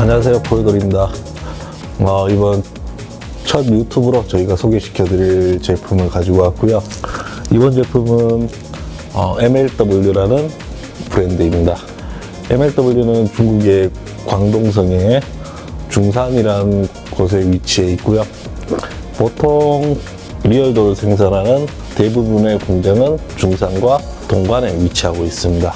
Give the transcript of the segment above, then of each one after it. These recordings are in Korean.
안녕하세요. 포유돌입니다. 어, 이번 첫 유튜브로 저희가 소개시켜 드릴 제품을 가지고 왔고요. 이번 제품은 어, MLW라는 브랜드입니다. MLW는 중국의 광동성의 중산이라는 곳에 위치해 있고요. 보통 리얼도를 생산하는 대부분의 공장은 중산과 동관에 위치하고 있습니다.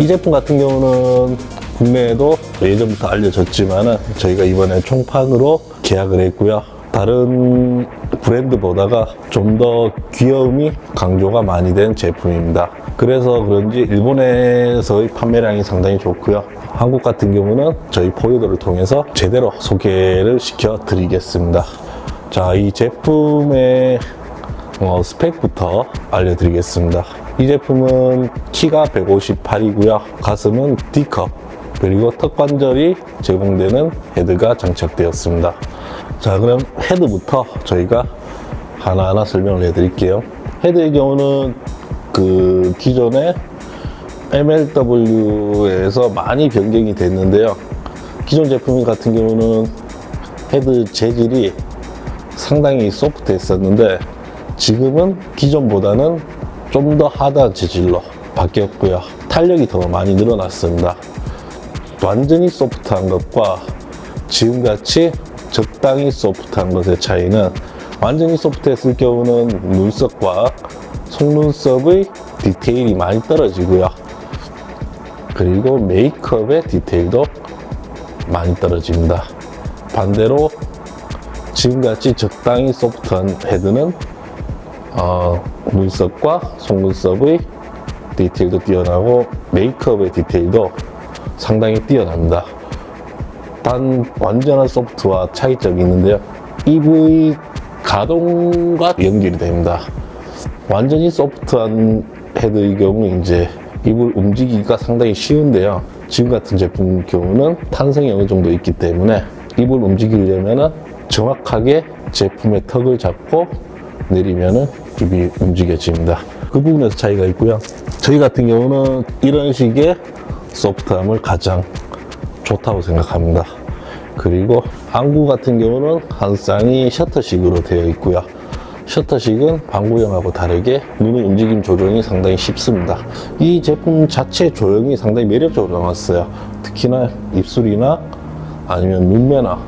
이 제품 같은 경우는 국내에도 예전부터 알려졌지만 저희가 이번에 총판으로 계약을 했고요. 다른 브랜드보다가 좀 더 귀여움이 강조가 많이 된 제품입니다. 그래서 그런지 일본에서의 판매량이 상당히 좋고요. 한국 같은 경우는 저희 포유도를 통해서 제대로 소개를 시켜 드리겠습니다. 자, 이 제품의 어, 스펙부터 알려드리겠습니다. 이 제품은 키가 158이고요. 가슴은 D컵, 그리고 턱 관절이 제공되는 헤드가 장착되었습니다. 자, 그럼 헤드부터 저희가 하나하나 설명을 해드릴게요. 헤드의 경우는 그 기존의 MLW에서 많이 변경이 됐는데요. 기존 제품 같은 경우는 헤드 재질이 상당히 소프트했었는데 지금은 기존보다는 좀 더 하드한 재질로 바뀌었고요. 탄력이 더 많이 늘어났습니다. 완전히 소프트한 것과 지금같이 적당히 소프트한 것의 차이는 완전히 소프트했을 경우는 눈썹과 속눈썹의 디테일이 많이 떨어지고요. 그리고 메이크업의 디테일도 많이 떨어집니다. 반대로 지금같이 적당히 소프트한 헤드는 어, 눈썹과 속눈썹의 디테일도 뛰어나고 메이크업의 디테일도 상당히 뛰어납니다. 단 완전한 소프트와 차이점이 있는데요. EV 가동과 연결이 됩니다. 완전히 소프트한 헤드의 경우 이제 입을 움직이기가 상당히 쉬운데요. 지금 같은 제품 경우는 탄성이 어느 정도 있기 때문에 입을 움직이려면 정확하게 제품의 턱을 잡고 내리면은 입이 움직여집니다. 그 부분에서 차이가 있고요. 저희 같은 경우는 이런 식의 소프트함을 가장 좋다고 생각합니다. 그리고 안구 같은 경우는 한 쌍이 셔터식으로 되어 있고요. 셔터식은 방구형하고 다르게 눈의 움직임 조정이 상당히 쉽습니다. 이 제품 자체 조형이 상당히 매력적으로 나왔어요. 특히나 입술이나 아니면 눈매나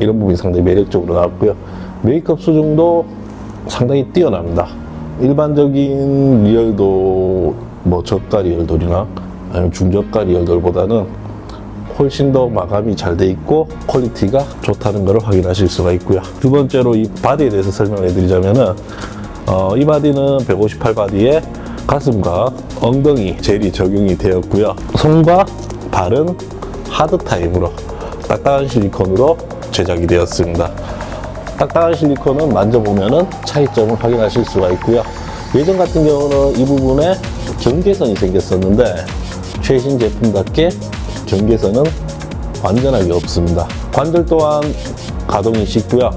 이런 부분이 상당히 매력적으로 나왔고요. 메이크업 수준도 상당히 뛰어납니다. 일반적인 리얼도 뭐 저가 리얼돌이나 아니면 중저가 리얼돌보다는 훨씬 더 마감이 잘 돼 있고 퀄리티가 좋다는 것을 확인하실 수가 있고요. 두 번째로 이 바디에 대해서 설명을 해드리자면은 어, 이 바디는 158 바디에 가슴과 엉덩이 젤이 적용이 되었고요. 손과 발은 하드 타입으로 딱딱한 실리콘으로 제작이 되었습니다. 딱딱한 실리콘은 만져보면은 차이점을 확인하실 수가 있고요. 예전 같은 경우는 이 부분에 경계선이 생겼었는데 최신 제품답게 경계선은 완전하게 없습니다. 관절 또한 가동이 쉽고요.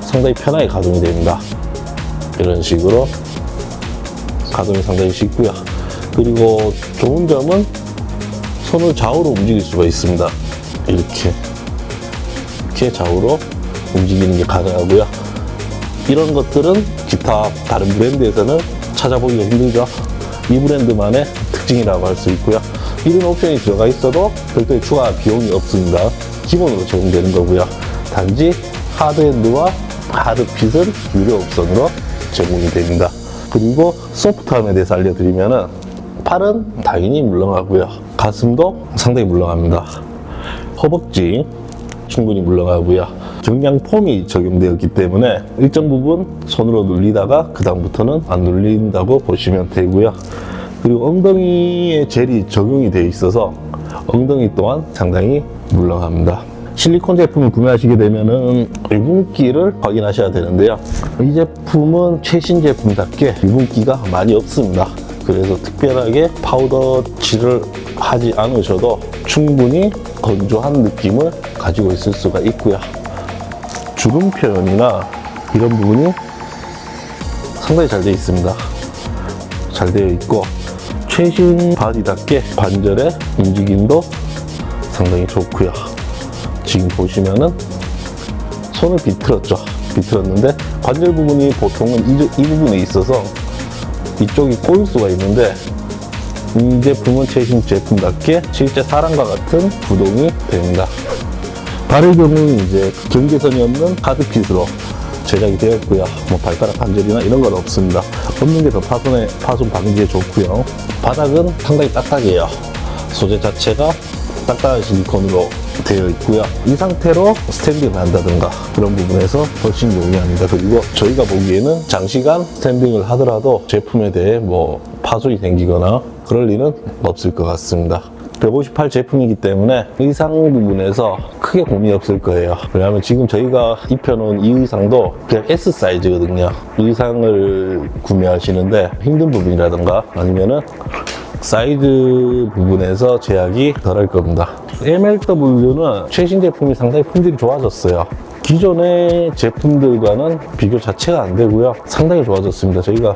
상당히 편하게 가동이 됩니다. 이런 식으로 가동이 상당히 쉽고요. 그리고 좋은 점은 손을 좌우로 움직일 수가 있습니다. 이렇게 이렇게 좌우로 움직이는 게 가능하고요. 이런 것들은 기타 다른 브랜드에서는 찾아보기가 힘들죠. 이 브랜드만의 특징이라고 할 수 있고요. 이런 옵션이 들어가 있어도 별도의 추가 비용이 없습니다. 기본으로 적용되는 거고요. 단지 하드핸드와 하드핏은 유료 옵션으로 제공이 됩니다. 그리고 소프트함에 대해서 알려드리면은 팔은 당연히 물렁하고요. 가슴도 상당히 물렁합니다. 허벅지 충분히 물렁하고요. 정량 폼이 적용되었기 때문에 일정 부분 손으로 눌리다가 그 다음부터는 안 눌린다고 보시면 되고요. 그리고 엉덩이에 젤이 적용이 되어 있어서 엉덩이 또한 상당히 물렁합니다. 실리콘 제품을 구매하시게 되면은 유분기를 확인하셔야 되는데요. 이 제품은 최신 제품답게 유분기가 많이 없습니다. 그래서 특별하게 파우더 칠을 하지 않으셔도 충분히 건조한 느낌을 가지고 있을 수가 있고요. 주름 표현이나 이런 부분이 상당히 잘 되어 있습니다. 잘 되어 있고 최신 바디답게 관절의 움직임도 상당히 좋고요. 지금 보시면은 손을 비틀었죠. 비틀었는데 관절 부분이 보통은 이, 이 부분에 있어서 이쪽이 꼬일 수가 있는데 이 제품은 최신 제품답게 실제 사람과 같은 구동이 됩니다. 발의 경우는 이제 경계선이 없는 하드핏으로 제작이 되었고요. 뭐 발가락 관절이나 이런 건 없습니다. 없는 게 더 파손에 파손 방지에 좋고요. 바닥은 상당히 딱딱해요. 소재 자체가 딱딱한 실리콘으로 되어 있고요. 이 상태로 스탠딩을 한다든가 그런 부분에서 훨씬 용이합니다. 그리고 저희가 보기에는 장시간 스탠딩을 하더라도 제품에 대해 뭐 파손이 생기거나 그럴 일은 없을 것 같습니다. 158 제품이기 때문에 의상 부분에서 크게 고민이 없을 거예요. 왜냐하면 지금 저희가 입혀놓은 이 의상도 그냥 S 사이즈거든요. 의상을 구매하시는데 힘든 부분이라든가 아니면은 사이즈 부분에서 제약이 덜할 겁니다. MLW는 최신 제품이 상당히 품질이 좋아졌어요. 기존의 제품들과는 비교 자체가 안 되고요. 상당히 좋아졌습니다. 저희가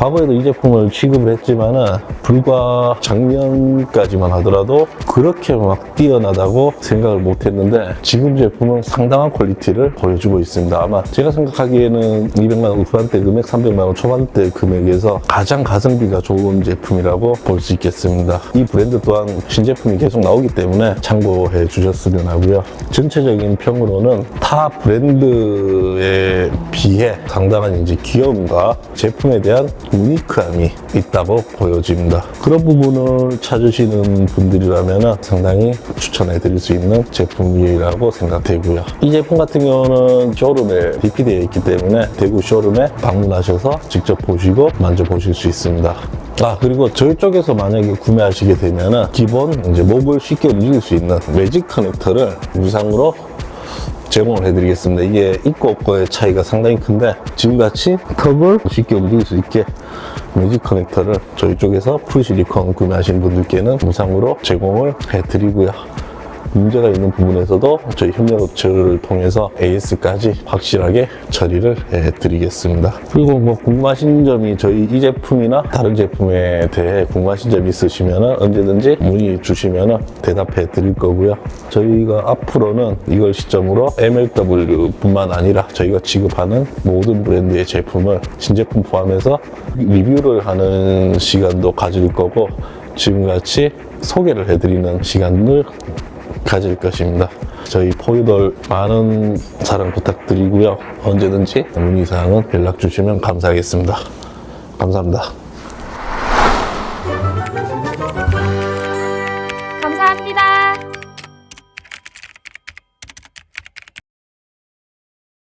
과거에도 이 제품을 취급을 했지만은 불과 작년까지만 하더라도 그렇게 막 뛰어나다고 생각을 못 했는데 지금 제품은 상당한 퀄리티를 보여주고 있습니다. 아마 제가 생각하기에는 200만 원 후반대 금액, 300만 원 초반대 금액에서 가장 가성비가 좋은 제품이라고 볼 수 있겠습니다. 이 브랜드 또한 신제품이 계속 나오기 때문에 참고해 주셨으면 하고요. 전체적인 평으로는 타 브랜드에 비해 상당한 이제 귀여움과 제품에 대한 유니크함이 있다고 보여집니다. 그런 부분을 찾으시는 분들이라면 상당히 추천해 드릴 수 있는 제품이라고 생각되고요. 이 제품 같은 경우는 쇼룸에 DP되어 있기 때문에 대구 쇼룸에 방문하셔서 직접 보시고 만져보실 수 있습니다. 아 그리고 저희 쪽에서 만약에 구매하시게 되면은 기본 이제 목을 쉽게 움직일 수 있는 매직 커넥터를 무상으로 제공을 해드리겠습니다. 이게 있고 없고의 차이가 상당히 큰데 지금같이 턱을 쉽게 움직일 수 있게 매직 커넥터를 저희 쪽에서 풀실리콘 구매하시는 분들께는 무상으로 제공을 해드리고요. 문제가 있는 부분에서도 저희 협력업체를 통해서 AS까지 확실하게 처리를 해드리겠습니다. 그리고 뭐 궁금하신 점이 저희 이 제품이나 다른 제품에 대해 궁금하신 점이 있으시면 언제든지 문의 주시면 대답해 드릴 거고요. 저희가 앞으로는 이걸 시점으로 MLW 뿐만 아니라 저희가 취급하는 모든 브랜드의 제품을 신제품 포함해서 리뷰를 하는 시간도 가질 거고 지금같이 소개를 해드리는 시간을 가질 것입니다. 저희 포유돌 많은 사랑 부탁드리고요. 언제든지 문의사항은 연락 주시면 감사하겠습니다. 감사합니다.